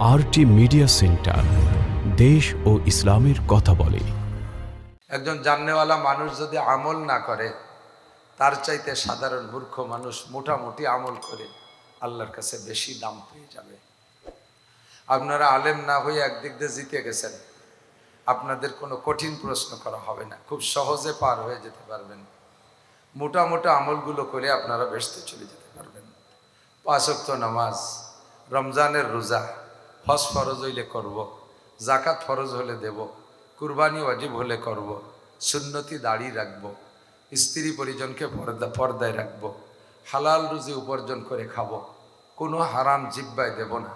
RT media centre দেশ ও ইসলামের কথা বলে। একজন জাননেওয়ালা মানুষ যদি আমল না করে, তার চাইতে সাধারণ মূর্খ মানুষ মোটামুটি আমল করে, আল্লাহর কাছে বেশি দাম পেয়ে যাবে। আপনারা আলেম না হয়ে একদিক দিয়ে জিতে গেছেন, আপনাদের কোনো কঠিন প্রশ্ন করা হবে না। খুব সহজে পার হয়ে যেতে পারবেন। মোটা মোটা আমলগুলো করে আপনারা বেসতে চলে যেতে পারবেন। পাঁচক্ত নামাজ, রমজানের রোজা হজ ফরজ হইলে করব। জাকাত ফরজ হলে দেব, কুরবানি ওয়াজিব হলে করব। সুন্নতি দাড়ি রাখব, স্ত্রী পরিজনকে পর্দা, পর্দায় রাখব, হালাল রুজি উপার্জন করে খাব, কোনো হারাম জিব্বায় দেব না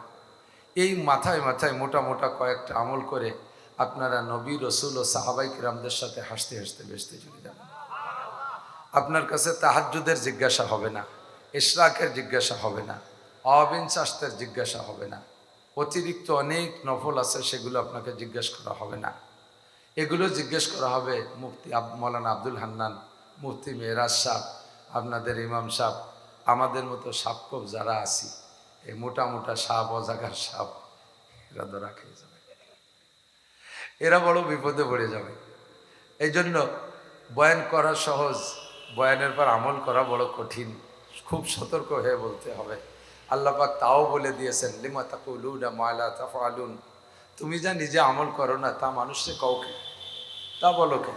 এই মাথায় মাথায় মোটা মোটা কয়েকটা আমল করে আপনারা নবী, রসুল ও সাহাবাই কিরামদের সাথে হাসতে হাসতে বেসতে চলে যাবেন আপনার কাছে তাহাজ্জুদের জিজ্ঞাসা হবে না ইশরাকের জিজ্ঞাসা হবে না, অবিন শাস্তের জিজ্ঞাসা হবে না অতিরিক্ত অনেক নফল আছে, সেগুলো আপনাকে জিজ্ঞেস করা হবে না। এগুলো জিজ্ঞেস করা হবে মুফতি মৌলানা আব্দুল হান্নান, মুফতি মেহরাজ সাহ আপনাদের ইমাম সাহ আমাদের মতো সাপকব যারা আছি, এই মোটা মোটা সাপ, অজাগার সাপ, এরা ধরা খেয়ে যাবে। এরা বড় বিপদে পড়ে যাবে। এই জন্য বয়ান করা সহজ, বয়ানের পর আমল করা বড় কঠিন। খুব সতর্ক হয়ে বলতে হবে। আল্লাহ পাক তাও বলে দিয়েছেন, লিমা তাকুলুনা মালা তাফালুন তুমি যা নিজে আমল করো না, তা মানুষে কাউকে? তা বলো কে?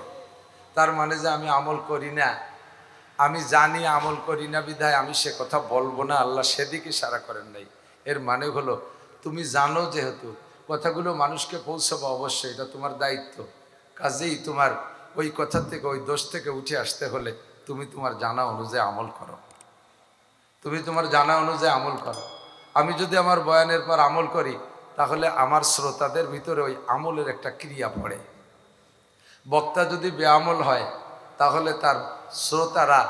তার মানে যে আমি আমল করি না, আমি জানি আমল করি না বিধায় আমি সে কথা বলব না, আল্লাহ সেদিকে সারা করেন নাই। এর মানে হলো, তুমি জানো যেহেতু, কথাগুলো মানুষকে পৌঁছাবো অবশ্যই, এটা তোমার দায়িত্ব। কাজেই তোমার ওই কথা থেকে, ওই দোষ থেকে উঠে আসতে হলে তুমি তোমার জানা অনুযায়ী আমল করো। তুমি তোমার জানা অনুযায়ী আমল করো। আমি যদি আমার বয়ানের পর আমল করি, তাহলে আমার শ্রোতাদের ভিতরে ওই আমলের একটা ক্রিয়া পড়ে। বক্তা যদি বেআমল হয়, তাহলে তার শ্রোতারা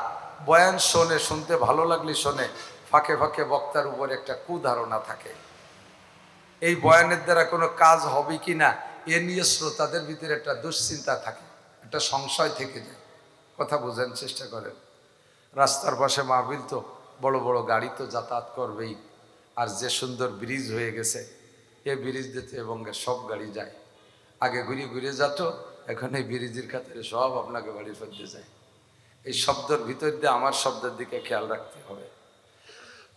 বয়ান শোনে, শুনতে ভালো লাগলে শোনে, ফাঁকে ফাঁকে বক্তার উপর একটা কুধারণা থাকে। এই বয়ানের দ্বারা কোনো কাজ হবে কি না, এ নিয়ে শ্রোতাদের ভিতরে একটা দুশ্চিন্তা থাকে, একটা সংশয় থেকে যায়। কথা বোঝার চেষ্টা করেন। রাস্তার পাশে মাহবিল তো বড় বড় গাড়ি তো যাতায়াত করবেই। আর যে সুন্দর ব্রিজ হয়ে গেছে, এ ব্রিজ দিতে এবং সব গাড়ি যায়। আগে ঘুরিয়ে ঘুরে যাতো, এখন এই ব্রিজের খাতিরে সব আপনাকে বাড়ি ফেলতে যায়। এই শব্দের ভিতর দিয়ে আমার শব্দের দিকে খেয়াল রাখতে হবে।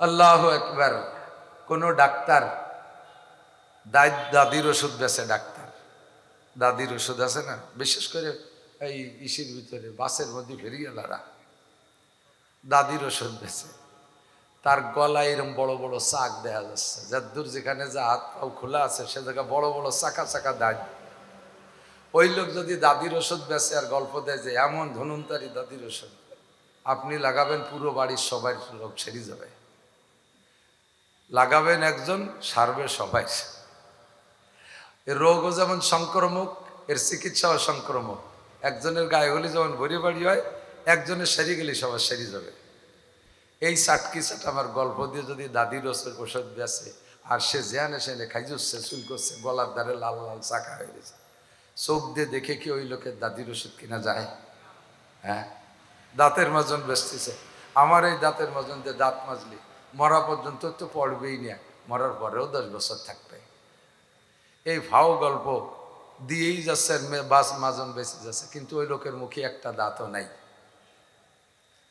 আল্লাহ একবার কোনো ডাক্তার দাদির ওষুধ বেছে ডাক্তার। দাদির ওষুধ আছে না? বিশেষ করে এই ইসির ভিতরে, বাসের মধ্যে ফেরিয়ালারা দাদির ওষুধ বেছে। তার গলায় এরম বড় বড় চাক দেখা যাচ্ছে। যার দূর যেখানে যা হাত পাও খোলা আছে, সে জায়গায় বড় বড় চাকা চাকা দাঁড় ওই লোক যদি দাদির ওষুধ বেছে আর গল্প দেয় যে, এমন ধনুন্তারি দাদির ওষুধ, আপনি লাগাবেন পুরো বাড়ির সবাই লোক ছেড়ে যাবে। লাগাবেন একজন, সারবে সবাই। এর রোগও যেমন সংক্রমক, এর চিকিৎসাও সংক্রমক। একজনের গায়ে হলে যেমন ভরি বাড়ি হয়, একজনের সেরে গেলে সবার সেরে যাবে। এই চাটকি চাট আমার গল্প দিয়ে যদি দাদির ওষুধ ওষুধ বেছে আর সে জেয়ানে সেনে খাইজুচ্ছে চুল করছে, গলার দ্বারে লাল লাল চাকা হয়ে গেছে। চোখ দিয়ে দেখে কি ওই লোকের দাদির ওষুধ কিনা যায়? হ্যাঁ? দাঁতের মাজন বেচতেছে। আমার এই দাঁতের মাজন দিয়ে দাঁত মাজলি, মরা পর্যন্ত তো পড়বেই না, মরার পরেও দশ বছর থাকবে। এই ভাও গল্প দিয়েই যাচ্ছে বাস মাজন বেঁচে যাচ্ছে, কিন্তু ওই লোকের মুখে একটা দাঁতও নাই।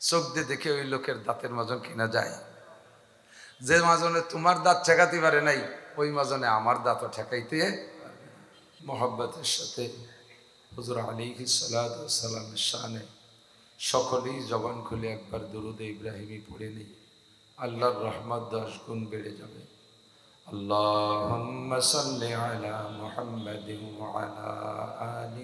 চোখ দিয়ে দেখে ওই লোকের দাঁতের মাজন কিনা যায়। যে মাজনে তোমার দাঁত ঠেকাতে পারে নাই, ওই মাজনে আমার দাঁতও ঠেকাইতে মোহাব্বতের সাথে হজুর আলী সালামের শানে সকলেই জবান খুলে একবার দরুদ ইব্রাহিমী পড়ে নেই। আল্লাহর রহমত দশ গুণ বেড়ে যাবে। আল্লাহ আলা মোহাম্মদ আলা আলী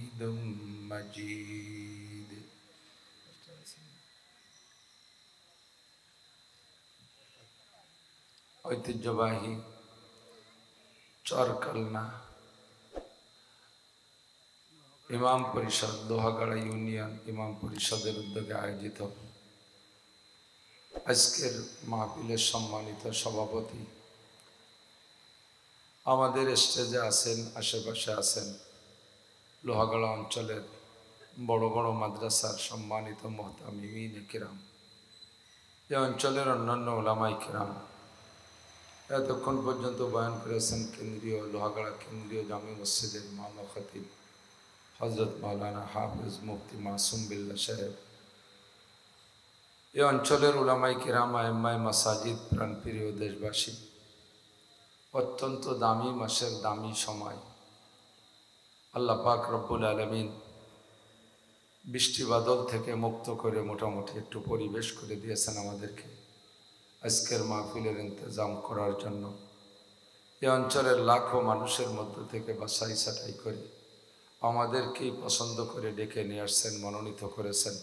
مجيد ঐতিহ্যবাহী চরকালনা ইমাম পরিষদ লোহাগাড়া ইউনিয়ন ইমাম পরিষদের উদ্যোগে আয়োজিত আজকের মাহফিলের সম্মানিত সভাপতি আমাদের স্টেজে আছেন আশেপাশে আছেন লোহাগড়া অঞ্চলের বড় বড় মাদ্রাসার সম্মানিত মহতামিমিন কিরাম। এ অঞ্চলের অন্যান্য ওলামাই কিরাম এতক্ষণ পর্যন্ত বয়ান করেছেন কেন্দ্রীয় লোহাগড়া কেন্দ্রীয় জামি মসজিদের মামা খতিব হজরত মাওলানা হাফিজ মুফতি মাসুম বিল্লা সাহেব। এ অঞ্চলের উলামাই কিরাম আম্মাই মাসাজিদ প্রাণপ্রিয় দেশবাসী। অত্যন্ত দামি মাসের দামি সময়। আল্লাহ পাক রব্বুল আলমিন বৃষ্টি বাদল থেকে মুক্ত করে মোটামুটি একটু পরিবেশ করে দিয়েছেন আমাদেরকে। আজকের মাহফিলের ইন্তজাম করার জন্য। এ অঞ্চলের লাখো মানুষের মধ্য থেকে বাসাই ছাটাই করে আমাদেরকেই পছন্দ করে ডেকে নিয়ে আসছেন, মনোনীত করেছেন।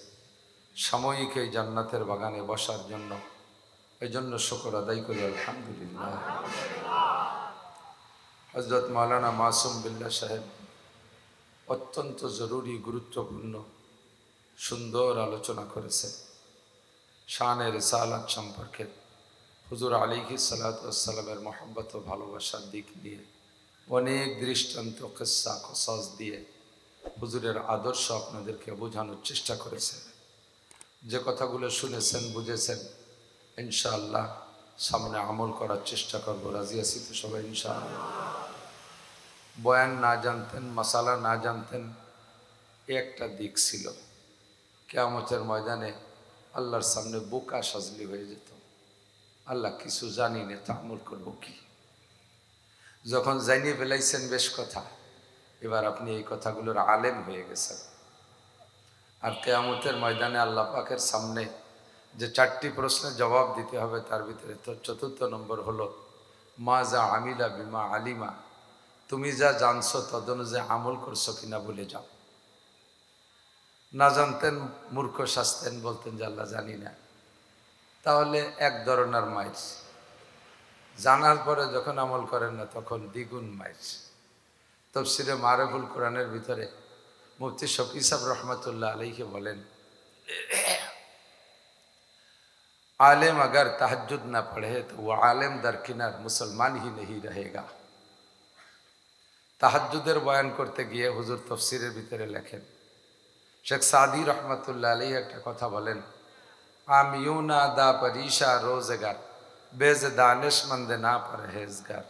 সাময়িক এই জান্নাতের বাগানে বসার জন্য। এই জন্য শকর আদায় করি, আলহামদুলিল্লাহ। হজরত মাওলানা মাসুম বিল্লা সাহেব অত্যন্ত জরুরি, গুরুত্বপূর্ণ, সুন্দর আলোচনা করেছে শানের সালাত সম্পর্কে হুজুর আলিহি সালাতামের মহব্বত ও ভালোবাসার দিক দিয়ে অনেক দৃষ্টান্ত, কেসা, কসস দিয়ে হুজুরের আদর্শ আপনাদেরকে বোঝানোর চেষ্টা করেছে যে কথাগুলো শুনেছেন, বুঝেছেন, ইনশাআল্লাহ সামনে আমল করার চেষ্টা করব। রাজি আছি তো সবাই, ইনশাআল্লাহ। বয়ান না জানতেন, মশালা না জানতেন, এ একটা দিক ছিল। কেয়ামতের ময়দানে আল্লাহর সামনে বোকা সাজলি হয়ে যেত। আল্লাহ কিছু জানি না, তা আমল করব কি? যখন জানিয়ে ফেলাইছেন বেশ কথা, এবার আপনি এই কথাগুলোর আলেম হয়ে গেছেন। আর কেয়ামতের ময়দানে আল্লাহ পাকের সামনে যে চারটি প্রশ্নের জবাব দিতে হবে, তার ভিতরে তো চতুর্থ নম্বর হলো, মা যা আমিলা বিমা আলিমা। তুমি যা জানছো তদনুযায়ী আমল করছো কিনা বলে যাও না জানতেন মূর্খ শাস্তেন বলতেন যে আল্লাহ জানি না তাহলে এক ধরনের মাইর জানার পরে যখন আমল করেন না তখন দ্বিগুণ মাইর তফসিরে মারেফুল কোরআনের ভিতরে মুফতি শফি সাহ রহমতুল্লাহ আলহী বলেন आलिम अगर तहजद न पढ़े तो वो आलिम दरकिनार मुसलमान ही नहीं रहेगा তাহাজুদের বয়ান করতে গিয়ে হুজুর তফসিরের ভিতরে লেখেন। শেখ সাদি রহমতুল্লা আলী একটা কথা বলেন, আমিউনা দা পরিশা রোজগার, বেজ দানিশমন্দ না পরহেজগার।